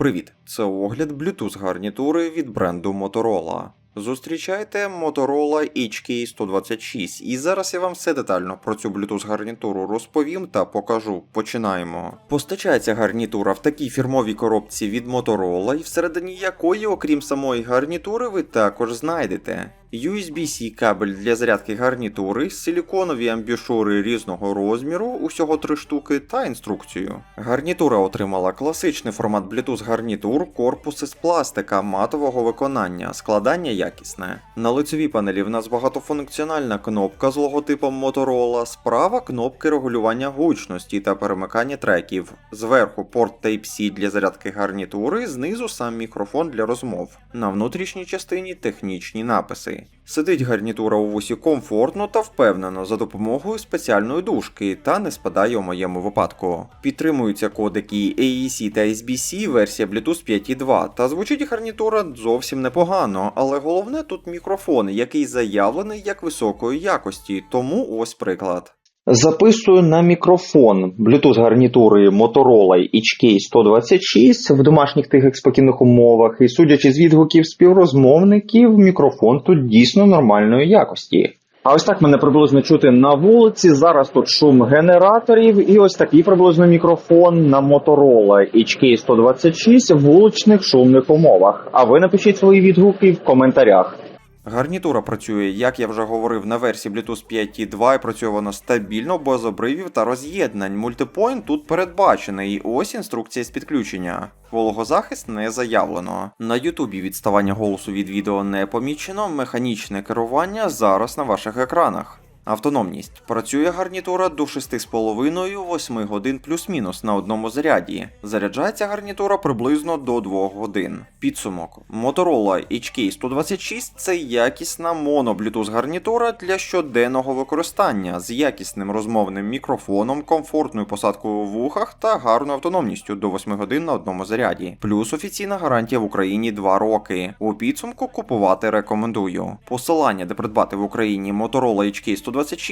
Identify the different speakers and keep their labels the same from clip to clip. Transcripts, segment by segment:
Speaker 1: Привіт! Це огляд Bluetooth гарнітури від бренду Motorola. Зустрічайте Motorola HK126, і зараз я вам все детально про цю Bluetooth гарнітуру розповім та покажу. Починаємо. Постачається гарнітура в такій фірмовій коробці від Motorola, і всередині якої, окрім самої гарнітури, ви також знайдете. USB-C кабель для зарядки гарнітури, силіконові амбішури різного розміру, усього три штуки, та інструкцію. Гарнітура отримала класичний формат Bluetooth гарнітур, корпус із пластика матового виконання, складання якісне. На лицевій панелі в нас багатофункціональна кнопка з логотипом Motorola, справа кнопки регулювання гучності та перемикання треків. Зверху порт Type-C для зарядки гарнітури, знизу сам мікрофон для розмов. На внутрішній частині технічні написи. Сидить гарнітура у вусі комфортно та впевнено за допомогою спеціальної дужки та не спадає у моєму випадку. Підтримуються кодеки AEC та SBC, версія Bluetooth 5.2, та звучить гарнітура зовсім непогано, але головне тут мікрофон, який заявлений як високої якості, тому ось приклад.
Speaker 2: Записую на мікрофон Bluetooth гарнітури Motorola HK126 в домашніх тих спокійних умовах, і судячи з відгуків співрозмовників, мікрофон тут дійсно нормальної якості. А ось так мене приблизно чути на вулиці. Зараз тут шум генераторів, і ось такий приблизно мікрофон на Motorola HK126 в вуличних шумних умовах. А ви напишіть свої відгуки в коментарях.
Speaker 1: Гарнітура працює, як я вже говорив, на версії Bluetooth 5.2 і працює вона стабільно, без обривів та роз'єднань. Мультипоінт тут передбачений, і ось інструкція з підключення. Вологозахист не заявлено. На Ютубі відставання голосу від відео не помічено, механічне керування зараз на ваших екранах. Автономність. Працює гарнітура до 6,5-8 годин плюс-мінус на одному заряді. Заряджається гарнітура приблизно до 2 годин. Підсумок. Motorola HK126 це якісна моно-Bluetooth гарнітура для щоденного використання з якісним розмовним мікрофоном, комфортною посадкою у вухах та гарною автономністю до 8 годин на одному заряді. Плюс офіційна гарантія в Україні 2 роки. У підсумку купувати рекомендую. Посилання, де придбати в Україні Motorola HK126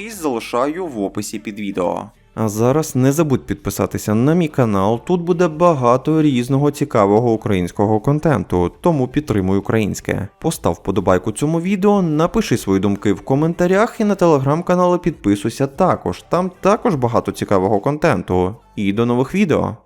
Speaker 1: залишаю в описі під відео. А зараз не забудь підписатися на мій канал. Тут буде багато різного цікавого українського контенту, тому підтримуй українське. Постав вподобайку цьому відео, напиши свої думки в коментарях і на телеграм-канали підписуйся також. Там також багато цікавого контенту. І до нових відео.